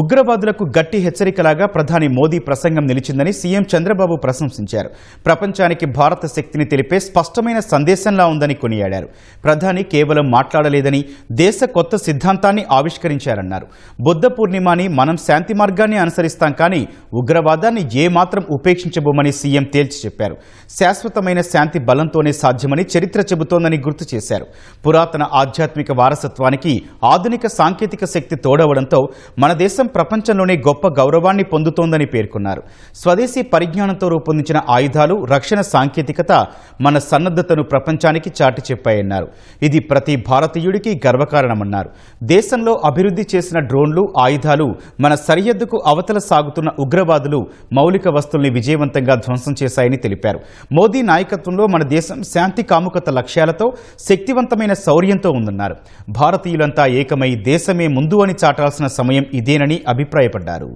ఉగ్రవాదులకు గట్టి హెచ్చరికలాగా ప్రధాని మోదీ ప్రసంగం నిలిచిందని సీఎం చంద్రబాబు ప్రశంసించారు. ప్రపంచానికి భారత శక్తిని తెలిపే స్పష్టమైన సందేశంలా ఉందని కొనియాడారు. ప్రధాని కేవలం మాట్లాడలేదని దేశ కొత్త సిద్ధాంతాన్ని ఆవిష్కరించారన్నారు. బుద్ధ పూర్ణిమని మనం శాంతి మార్గాన్ని అనుసరిస్తాం కానీ ఉగ్రవాదాన్ని ఏమాత్రం ఉపేక్షించబోమని సీఎం తేల్చి చెప్పారు. శాశ్వతమైన శాంతి బలంతోనే సాధ్యమని చరిత్ర చెబుతోందని గుర్తు చేశారు. పురాతన ఆధ్యాత్మిక వారసత్వానికి ఆధునిక సాంకేతిక శక్తి తోడవడంతో మన దేశం ప్రపంచంలోనే గొప్ప గౌరవాన్ని పొందుతోందని పేర్కొన్నారు. స్వదేశీ పరిజ్ఞానంతో రూపొందించిన ఆయుధాలు రక్షణ సాంకేతికత మన సన్నద్ధతను ప్రపంచానికి చాటి చెప్పాయన్నారు. ఇది ప్రతి భారతీయుడికి గర్వకారణమన్నారు. దేశంలో అభివృద్ధి చేసిన డ్రోన్లు ఆయుధాలు మన సరిహద్దుకు అవతల సాగుతున్న ఉగ్రవాదులు మౌలిక వస్తుల్ని విజయవంతంగా ధ్వంసం చేశాయని తెలిపారు. మోదీ నాయకత్వంలో మన దేశం శాంతి కాముకత లక్ష్యాలతో శక్తివంతమైన శౌర్యంతో ఉందన్నారు. భారతీయులంతా ఏకమై దేశమే ముందు అని చాటాల్సిన సమయం ఇదేనని అభిప్రాయపడ్డారు